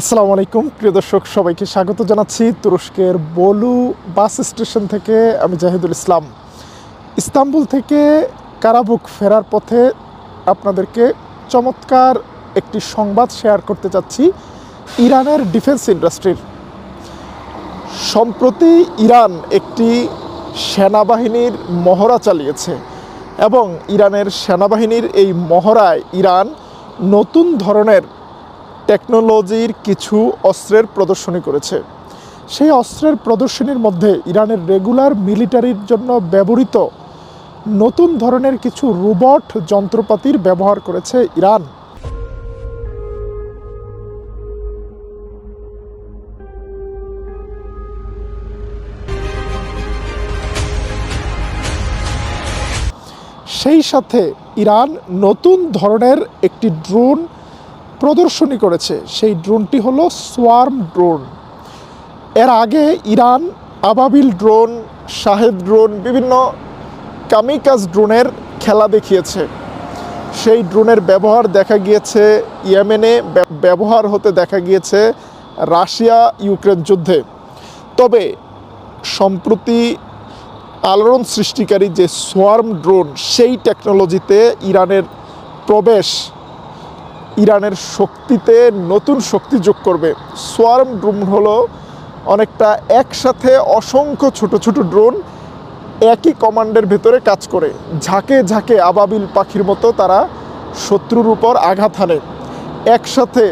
আসসালামু আলাইকুম। প্রিয় দর্শক, সবাইকে স্বাগত জানাচ্ছি তুরস্কের বলু বাস স্টেশন থেকে আমি জাহিদুল ইসলাম। ইস্তাম্বুল থেকে কারাবুক ফেরার পথে আপনাদেরকে চমৎকার একটি সংবাদ শেয়ার করতে চাচ্ছি ইরানের ডিফেন্স ইন্ডাস্ট্রির। সম্প্রতি ইরান একটি সেনাবাহিনীর মহড়া চালিয়েছে এবং ইরানের সেনাবাহিনীর এই মহড়ায় ইরান নতুন ধরনের টেকনোলজির কিছু অস্ত্রের প্রদর্শনী করেছে। সেই অস্ত্রের প্রদর্শনীর মধ্যে ইরানের রেগুলার মিলিটারির জন্য ব্যবহৃত নতুন ধরনের কিছু রোবট যন্ত্রপাতির ব্যবহার করেছে ইরান। সেই সাথে ইরান নতুন ধরনের একটি ড্রোন প্রদর্শনী করেছে। সেই ড্রোনটি হলো সোয়ার্ম ড্রোন। এর আগে ইরান, আবাবিল ড্রোন, শাহেদ ড্রোন, বিভিন্ন কামিকাজ ড্রোনের খেলা দেখিয়েছে। সেই ড্রোনের ব্যবহার দেখা গিয়েছে ইয়েমেনে ব্যবহার হতে দেখা গিয়েছে রাশিয়া, ইউক্রেন যুদ্ধে। তবে সম্প্রতি আলোড়ন সৃষ্টিকারী যে সোয়ার্ম ড্রোন, সেই টেকনোলজিতে ইরানের প্রবেশ ইরানের শক্তিতে নতুন শক্তি যোগ করবে। সোয়ার্ম ড্রোন হলো অনেকটা একসাথে অসংখ্য ছোট ছোট ড্রোন একই কমান্ডের ভেতরে কাজ করে। ঝাঁকে ঝাঁকে আবাবিল পাখির মতো তারা শত্রুর উপর আঘাত হানে। একসাথে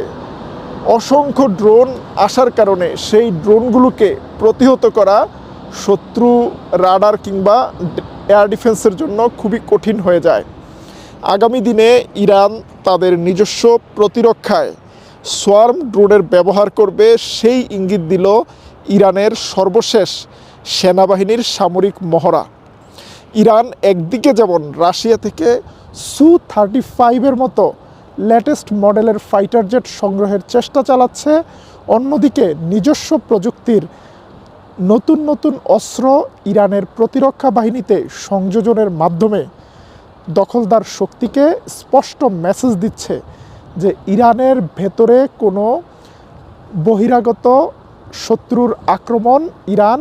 অসংখ্য ড্রোন আসার কারণে সেই ড্রোনগুলোকে প্রতিহত করা শত্রু, রাডার কিংবা এয়ার ডিফেন্সের জন্য খুবই কঠিন হয়ে যায়। আগামী দিনে ইরান তাদের নিজস্ব প্রতিরক্ষায় সোয়ার্ম ড্রোনের ব্যবহার করবে, সেই ইঙ্গিত দিল ইরানের সর্বশেষ সেনাবাহিনীর সামরিক মহড়া। ইরান একদিকে যেমন রাশিয়া থেকে সু থার্টি ফাইভের মতো লেটেস্ট মডেলের ফাইটার জেট সংগ্রহের চেষ্টা চালাচ্ছে, অন্যদিকে নিজস্ব প্রযুক্তির নতুন নতুন অস্ত্র ইরানের প্রতিরক্ষা বাহিনীতে সংযোজনের মাধ্যমে দখলদার শক্তিকে স্পষ্ট মেসেজ দিচ্ছে যে ইরানের ভেতরে কোনো বহিরাগত শত্রুর আক্রমণ ইরান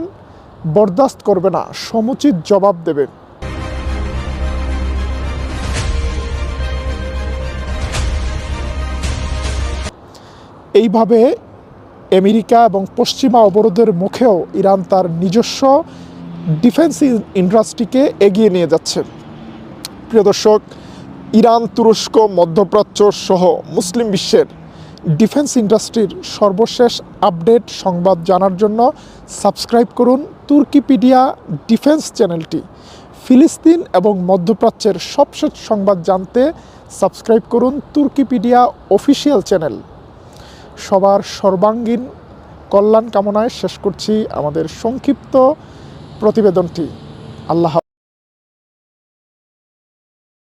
বরদাস্ত করবে না, সমুচিত জবাব দেবে। এইভাবে আমেরিকা এবং পশ্চিমা অবরোধের মুখেও ইরান তার নিজস্ব ডিফেন্স ইন্ডাস্ট্রিকে এগিয়ে নিয়ে যাচ্ছে। প্রিয় দর্শক, ইরান, তুরস্ক, মধ্যপ্রাচ্য সহ মুসলিম বিশ্বের ডিফেন্স ইন্ডাস্ট্রির সর্বশেষ আপডেট সংবাদ জানার জন্য সাবস্ক্রাইব করুন তুর্কিপিডিয়া ডিফেন্স চ্যানেলটি। ফিলিস্তিন এবং মধ্যপ্রাচ্যের সবশেষ সংবাদ জানতে সাবস্ক্রাইব করুন তুর্কিপিডিয়া অফিসিয়াল চ্যানেল। সবার সর্বাঙ্গীন কল্যাণ কামনায় শেষ করছি আমাদের সংক্ষিপ্ত প্রতিবেদনটি। আল্লাহ